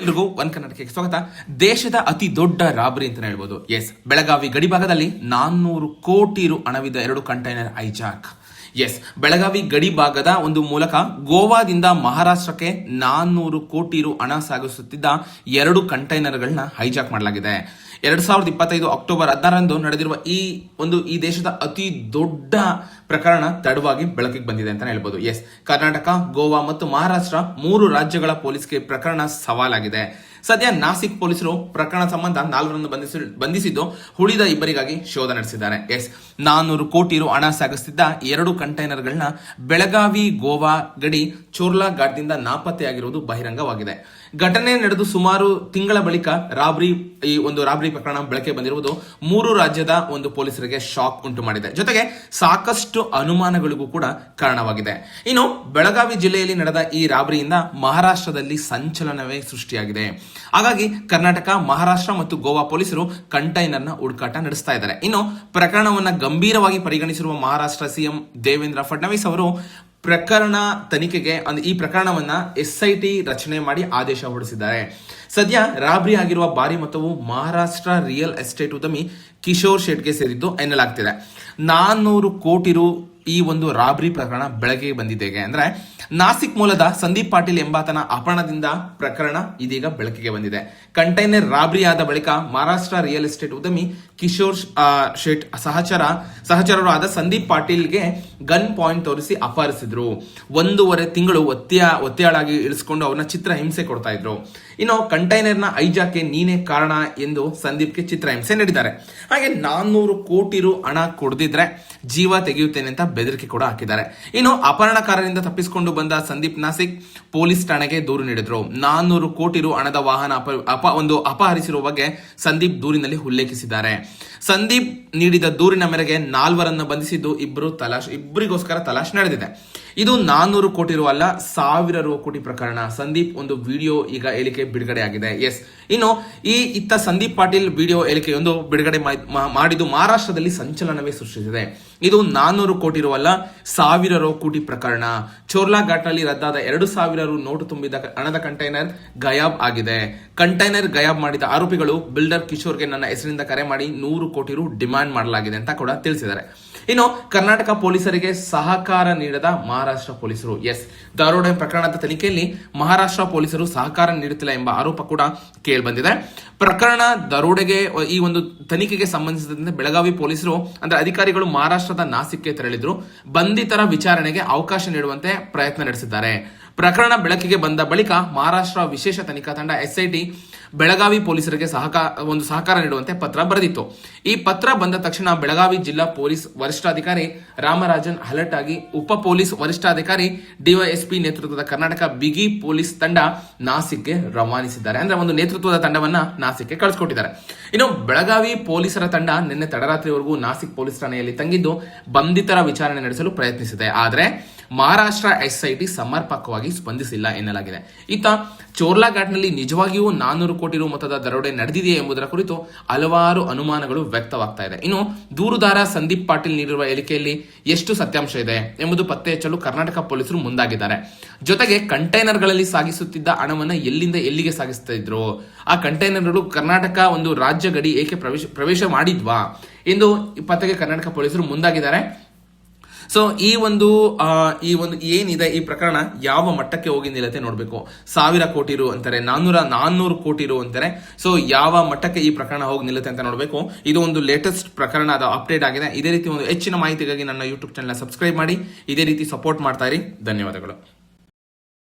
ಎಲ್ರಿಗೂ ಒನ್ ಕನ್ನಡಕ್ಕೆ ಸ್ವಾಗತ. ದೇಶದ ಅತಿ ದೊಡ್ಡ ರಾಬರಿ ಅಂತ ಹೇಳ್ಬೋದು. ಎಸ್ ಬೆಳಗಾವಿ ಗಡಿಭಾಗದಲ್ಲಿ ನಾನ್ನೂರು ಕೋಟಿ ರು ಹಣವಿದ್ದ ಎರಡು ಕಂಟೈನರ್ ಐಜಾಕ್. ಎಸ್ ಬೆಳಗಾವಿ ಗಡಿ ಭಾಗದ ಒಂದು ಮೂಲಕ ಗೋವಾದಿಂದ ಮಹಾರಾಷ್ಟ್ರಕ್ಕೆ ನಾನ್ನೂರು ಕೋಟಿ ರು ಹಣ ಸಾಗಿಸುತ್ತಿದ್ದ ಎರಡು ಕಂಟೈನರ್ಗಳನ್ನ ಹೈಜಾಕ್ ಮಾಡಲಾಗಿದೆ. ಎರಡ್ ಸಾವಿರದ ಇಪ್ಪತ್ತೈದು ಅಕ್ಟೋಬರ್ ಹದಿನಾರರಂದು ನಡೆದಿರುವ ಈ ಒಂದು, ಈ ದೇಶದ ಅತಿ ದೊಡ್ಡ ಪ್ರಕರಣ ತಡವಾಗಿ ಬೆಳಕಿಗೆ ಬಂದಿದೆ ಅಂತ ಹೇಳ್ಬೋದು. ಎಸ್ ಕರ್ನಾಟಕ, ಗೋವಾ ಮತ್ತು ಮಹಾರಾಷ್ಟ್ರ ಮೂರು ರಾಜ್ಯಗಳ ಪೊಲೀಸ್ಗೆ ಪ್ರಕರಣ ಸವಾಲಾಗಿದೆ. ಸದ್ಯ ನಾಸಿಕ್ ಪೊಲೀಸರು ಪ್ರಕರಣ ಸಂಬಂಧ ನಾಲ್ವರನ್ನು ಬಂಧಿಸಿ ಬಂಧಿಸಿದ್ದು ಉಳಿದ ಇಬ್ಬರಿಗಾಗಿ ಶೋಧ ನಡೆಸಿದ್ದಾರೆ. ಎಸ್, ನಾನ್ನೂರು ಕೋಟಿ ರು ಹಣ ಸಾಗಿಸುತ್ತಿದ್ದ ಎರಡು ಕಂಟೈನರ್ಗಳನ್ನ ಬೆಳಗಾವಿ, ಗೋವಾ, ಗಡಿ ಚೋರ್ಲಾ ಘಾಟ್ದಿಂದ ನಾಪತ್ತೆಯಾಗಿರುವುದು ಬಹಿರಂಗವಾಗಿದೆ. ಘಟನೆ ನಡೆದು ಸುಮಾರು ತಿಂಗಳ ಬಳಿಕ ರಾಬ್ರಿ ಈ ಒಂದು ರಾಬ್ರಿ ಪ್ರಕರಣ ಬೆಳಕೆ ಬಂದಿರುವುದು ಮೂರು ರಾಜ್ಯದ ಒಂದು ಪೊಲೀಸರಿಗೆ ಶಾಕ್ ಉಂಟು ಮಾಡಿದೆ. ಜೊತೆಗೆ ಸಾಕಷ್ಟು ಅನುಮಾನಗಳಿಗೂ ಕೂಡ ಕಾರಣವಾಗಿದೆ. ಇನ್ನು ಬೆಳಗಾವಿ ಜಿಲ್ಲೆಯಲ್ಲಿ ನಡೆದ ಈ ರಾಬ್ರಿಯಿಂದ ಮಹಾರಾಷ್ಟ್ರದಲ್ಲಿ ಸಂಚಲನವೇ ಸೃಷ್ಟಿಯಾಗಿದೆ. ಹಾಗಾಗಿ ಕರ್ನಾಟಕ, ಮಹಾರಾಷ್ಟ್ರ ಮತ್ತು ಗೋವಾ ಪೊಲೀಸರು ಕಂಟೈನರ್ನ ಹುಡುಕಾಟ ನಡೆಸ್ತಾ ಇದ್ದಾರೆ. ಇನ್ನು ಪ್ರಕರಣವನ್ನು ಗಂಭೀರವಾಗಿ ಪರಿಗಣಿಸಿರುವ ಮಹಾರಾಷ್ಟ್ರ ಸಿಎಂ ದೇವೇಂದ್ರ ಫಡ್ನವೀಸ್ ಅವರು ಪ್ರಕರಣ ತನಿಖೆಗೆ ಅಂದ್ರೆ ಈ ಪ್ರಕರಣವನ್ನ ಎಸ್ಐಟಿ ರಚನೆ ಮಾಡಿ ಆದೇಶ ಹೊರಡಿಸಿದ್ದಾರೆ. ಸದ್ಯ ರಾಬ್ರಿ ಆಗಿರುವ ಭಾರಿ ಮೊತ್ತವು ಮಹಾರಾಷ್ಟ್ರ ರಿಯಲ್ ಎಸ್ಟೇಟ್ ಉದ್ಯಮಿ ಕಿಶೋರ್ ಶೆಟ್ಗೆ ಸೇರಿದ್ದು ಎನ್ನಲಾಗ್ತಿದೆ. ನಾನ್ನೂರು ಕೋಟಿ ರು ಈ ಒಂದು ರಾಬ್ರಿ ಪ್ರಕರಣ ಬೆಳಕಿಗೆ ಬಂದಿದೆ ಅಂದ್ರೆ ನಾಸಿಕ್ ಮೂಲದ ಸಂದೀಪ್ ಪಾಟೀಲ್ ಎಂಬಾತನ ಅಪಹರಣದಿಂದ ಪ್ರಕರಣ ಇದೀಗ ಬೆಳಕಿಗೆ ಬಂದಿದೆ. ಕಂಟೈನರ್ ರಾಬ್ರಿ ಆದ ಬಳಿಕ ಮಹಾರಾಷ್ಟ್ರ ರಿಯಲ್ ಎಸ್ಟೇಟ್ ಉದ್ಯಮಿ ಕಿಶೋರ್ ಶೇಟ್ ಸಹಚರ ಸಹಚರರು ಆದ ಸಂದೀಪ್ ಪಾಟೀಲ್ಗೆ ಗನ್ ಪಾಯಿಂಟ್ ತೋರಿಸಿ ಅಪಹರಿಸಿದ್ರು. ಒಂದೂವರೆ ತಿಂಗಳು ಒತ್ತೆಯ, ಒತ್ತೆಯಾಳಾಗಿ ಇಳಿಸ್ಕೊಂಡು ಅವ್ರನ್ನ ಚಿತ್ರ ಹಿಂಸೆ ಕೊಡ್ತಾ ಇದ್ರು. ಇನ್ನು ಕಂಟೈನರ್ನ ಐಜಾಕ್ಕೆ ನೀನೇ ಕಾರಣ ಎಂದು ಸಂದೀಪ್ಗೆ ಚಿತ್ರ ಹಿಂಸೆ ನೀಡಿದ್ದಾರೆ. ಹಾಗೆ ನಾನ್ನೂರು ಕೋಟಿ ರು ಹಣ ಕೊಡದಿದ್ರೆ ಜೀವ ತೆಗೆಯುತ್ತೇನೆ ಅಂತ ಬೆದರಿಕೆ ಕೂಡ ಹಾಕಿದ್ದಾರೆ. ಇನ್ನು ಅಪಹರಣಕಾರರಿಂದ ತಪ್ಪಿಸಿಕೊಂಡು ಬಂದ ಸಂದೀಪ್ ನಾಸಿಕ್ ಪೊಲೀಸ್ ಠಾಣೆಗೆ ದೂರು ನೀಡಿದ್ರು. ನಾನ್ನೂರು ಕೋಟಿ ರು ಹಣದ ವಾಹನ ಅಪ ಒಂದು ಅಪಹರಿಸಿರುವ ಬಗ್ಗೆ ಸಂದೀಪ್ ದೂರಿನಲ್ಲಿ ಉಲ್ಲೇಖಿಸಿದ್ದಾರೆ. ಸಂದೀಪ್ ನೀಡಿದ ದೂರಿನ ಮೇರೆಗೆ ನಾಲ್ವರನ್ನು ಬಂಧಿಸಿದ್ದು ಇಬ್ಬರು ತಲಾಶ್ ಇಬ್ಬರಿಗೋಸ್ಕರ ತಲಾಶ್ ನಡೆದಿದೆ. ಇದು ನಾನ್ನೂರು ಕೋಟಿ ರು ಅಲ್ಲ, ಸಾವಿರ ರು ಕೋಟಿ ಪ್ರಕರಣ. ಸಂದೀಪ್, ಒಂದು ವಿಡಿಯೋ ಈಗ ಹೇಳಿಕೆ ಬಿಡುಗಡೆ ಆಗಿದೆ. ಎಸ್ ಇನ್ನು ಈ ಇತ್ತ ಸಂದೀಪ್ ಪಾಟೀಲ್ ವಿಡಿಯೋ ಹೇಳಿಕೆಯೊಂದು ಬಿಡುಗಡೆ ಮಾಡಿದ್ದು ಮಹಾರಾಷ್ಟ್ರದಲ್ಲಿ ಸಂಚಲನವೇ ಸೃಷ್ಟಿಸಿದೆ. ಇದು ನಾನ್ನೂರು ಕೋಟಿ ರು ಅಲ್ಲ, ಸಾವಿರ ರು ಕೋಟಿ ಪ್ರಕರಣ. ಚೋರ್ಲಾ ಘಾಟ್ನಲ್ಲಿ ರದ್ದಾದ ಎರಡು ಸಾವಿರ ರು ನೋಟು ತುಂಬಿದ ಹಣದ ಕಂಟೈನರ್ ಗಯಾಬ್ ಆಗಿದೆ. ಕಂಟೈನರ್ ಗಯಾಬ್ ಮಾಡಿದ ಆರೋಪಿಗಳು ಬಿಲ್ಡರ್ ಕಿಶೋರ್ಗೆ ನನ್ನ ಹೆಸರಿನಿಂದ ಕರೆ ಮಾಡಿ ನೂರು ಕೋಟಿ ರು ಡಿಮ್ಯಾಂಡ್ ಮಾಡಲಾಗಿದೆ ಅಂತ ಕೂಡ ತಿಳಿಸಿದ್ದಾರೆ. ಇನ್ನು ಕರ್ನಾಟಕ ಪೊಲೀಸರಿಗೆ ಸಹಕಾರ ನೀಡದ ಮಹಾರಾಷ್ಟ್ರ ಪೊಲೀಸರು. ಎಸ್. ದರೋಡೆ ಪ್ರಕರಣದ ತನಿಖೆಯಲ್ಲಿ ಮಹಾರಾಷ್ಟ್ರ ಪೊಲೀಸರು ಸಹಕಾರ ನೀಡುತ್ತಿಲ್ಲ ಎಂಬ ಆರೋಪ ಕೂಡ ಕೇಳಿಬಂದಿದೆ. ಪ್ರಕರಣ ದರೋಡೆಗೆ, ಈ ಒಂದು ತನಿಖೆಗೆ ಸಂಬಂಧಿಸಿದಂತೆ ಬೆಳಗಾವಿ ಪೊಲೀಸರು, ಅಂದ್ರೆ ಅಧಿಕಾರಿಗಳು ಮಹಾರಾಷ್ಟ್ರದ ನಾಸಿಕ್ಗೆ ತೆರಳಿದ್ರು. ಬಂಧಿತರ ವಿಚಾರಣೆಗೆ ಅವಕಾಶ ನೀಡುವಂತೆ ಪ್ರಯತ್ನ ನಡೆಸಿದ್ದಾರೆ. ಪ್ರಕರಣ ಬೆಳಕಿಗೆ ಬಂದ ಬಳಿಕ ಮಹಾರಾಷ್ಟ್ರ ವಿಶೇಷ ತನಿಖಾ ತಂಡ ಎಸ್ಐಟಿ, ಬೆಳಗಾವಿ ಪೊಲೀಸರಿಗೆ ಸಹಕಾರ ಒಂದು ಸಹಕಾರ ನೀಡುವಂತೆ ಪತ್ರ ಬರೆದಿತ್ತು. ಈ ಪತ್ರ ಬಂದ ತಕ್ಷಣ ಬೆಳಗಾವಿ ಜಿಲ್ಲಾ ಪೊಲೀಸ್ ವರಿಷ್ಠಾಧಿಕಾರಿ ರಾಮರಾಜನ್ ಅಲರ್ಟ್ ಆಗಿ ಉಪ ಪೊಲೀಸ್ ವರಿಷ್ಠಾಧಿಕಾರಿ ಡಿವೈಎಸ್ಪಿ ನೇತೃತ್ವದ ಕರ್ನಾಟಕ ಬಿಗಿ ಪೊಲೀಸ್ ತಂಡ ನಾಸಿಕ್ಗೆ ರವಾನಿಸಿದ್ದಾರೆ. ಅಂದ್ರೆ ಒಂದು ನೇತೃತ್ವದ ತಂಡವನ್ನ ನಾಸಿಕ್ಗೆ ಕಳಿಸ್ಕೊಟ್ಟಿದ್ದಾರೆ. ಇನ್ನು ಬೆಳಗಾವಿ ಪೊಲೀಸರ ತಂಡ ನಿನ್ನೆ ತಡರಾತ್ರಿವರೆಗೂ ನಾಸಿಕ್ ಪೊಲೀಸ್ ಠಾಣೆಯಲ್ಲಿ ತಂಗಿದ್ದು ಬಂಧಿತರ ವಿಚಾರಣೆ ನಡೆಸಲು ಪ್ರಯತ್ನಿಸಿದೆ. ಆದರೆ ಮಹಾರಾಷ್ಟ್ರ ಎಸ್ಐಟಿ ಸಮರ್ಪಕವಾಗಿ ಸ್ಪಂದಿಸಿಲ್ಲ ಎನ್ನಲಾಗಿದೆ. ಇತ್ತ ಚೋರ್ಲಾ ಘಾಟ್ನಲ್ಲಿ ನಿಜವಾಗಿಯೂ ನಾನ್ನೂರು ಕೋಟಿ ರು ಮೊತ್ತದ ದರೋಡೆ ನಡೆದಿದೆಯೇ ಎಂಬುದರ ಕುರಿತು ಹಲವಾರು ಅನುಮಾನಗಳು ವ್ಯಕ್ತವಾಗ್ತಾ ಇದೆ. ಇನ್ನು ದೂರುದಾರ ಸಂದೀಪ್ ಪಾಟೀಲ್ ನೀಡಿರುವ ಹೇಳಿಕೆಯಲ್ಲಿ ಎಷ್ಟು ಸತ್ಯಾಂಶ ಇದೆ ಎಂಬುದು ಪತ್ತೆ ಹಚ್ಚಲು ಕರ್ನಾಟಕ ಪೊಲೀಸರು ಮುಂದಾಗಿದ್ದಾರೆ. ಜೊತೆಗೆ ಕಂಟೈನರ್ಗಳಲ್ಲಿ ಸಾಗಿಸುತ್ತಿದ್ದ ಹಣವನ್ನು ಎಲ್ಲಿಂದ ಎಲ್ಲಿಗೆ ಸಾಗಿಸ್ತಾ ಇದ್ರು ಆ ಕಂಟೈನರ್ಗಳು ಕರ್ನಾಟಕ ಒಂದು ರಾಜ್ಯ ಗಡಿ ಏಕೆ ಪ್ರವೇಶ ಪ್ರವೇಶ ಮಾಡಿದ್ವಾ? ಎಂದು ಪತ್ತೆಗೆ ಕರ್ನಾಟಕ ಪೊಲೀಸರು ಮುಂದಾಗಿದ್ದಾರೆ. ಸೊ ಈ ಒಂದು ಈ ಒಂದು ಏನಿದೆ ಈ ಪ್ರಕರಣ ಯಾವ ಮಟ್ಟಕ್ಕೆ ಹೋಗಿ ನಿಲ್ಲತ್ತೆ ನೋಡಬೇಕು. ಸಾವಿರ ಕೋಟಿ ರು ಅಂತಾರೆ ನಾನ್ನೂರ ನಾನ್ನೂರು ಕೋಟಿ ರು ಅಂತಾರೆ. ಸೊ ಯಾವ ಮಟ್ಟಕ್ಕೆ ಈ ಪ್ರಕರಣ ಹೋಗಿ ನಿಲ್ಲುತ್ತೆ ಅಂತ ನೋಡಬೇಕು. ಇದು ಒಂದು ಲೇಟೆಸ್ಟ್ ಪ್ರಕರಣ ಅದು ಅಪ್ಡೇಟ್ ಆಗಿದೆ. ಇದೇ ರೀತಿ ಒಂದು ಹೆಚ್ಚಿನ ಮಾಹಿತಿಗಾಗಿ ನನ್ನ ಯೂಟ್ಯೂಬ್ ಚಾನಲ್ ಸಬ್ಸ್ಕ್ರೈಬ್ ಮಾಡಿ. ಇದೇ ರೀತಿ ಸಪೋರ್ಟ್ ಮಾಡ್ತಾ ಇರಿ. ಧನ್ಯವಾದಗಳು.